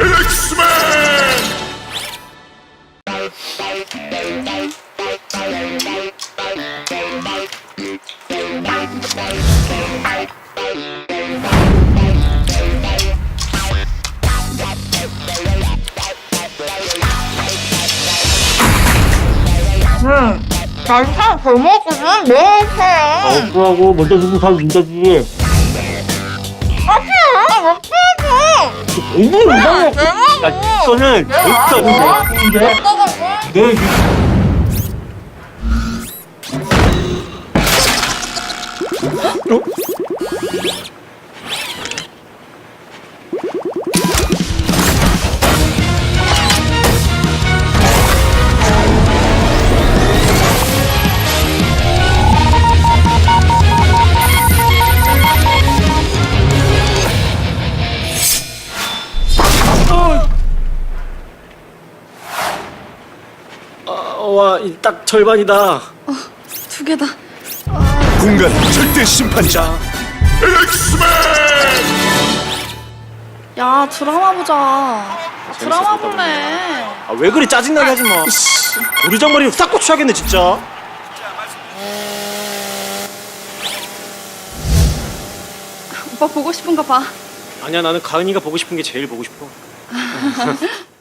응. 난살 젊었거든? 내 살. 어쩌라고 먼저 주고 살 문제지 아니야, 못 이게 이상해 대박이야. 야 이거는 절대 없는데 오빠 와, 이딱 절반이다. 두 개다. 공간 절대 심판이자 엑스맨 야 드라마 보자. 드라마 볼래. 아, 왜 그래 짜증나게 하지 마. 우리 장머리 싹 고쳐야겠네 진짜. 오빠 보고 싶은가 봐. 아니야 나는 가은이가 보고 싶은 게 제일 보고 싶어.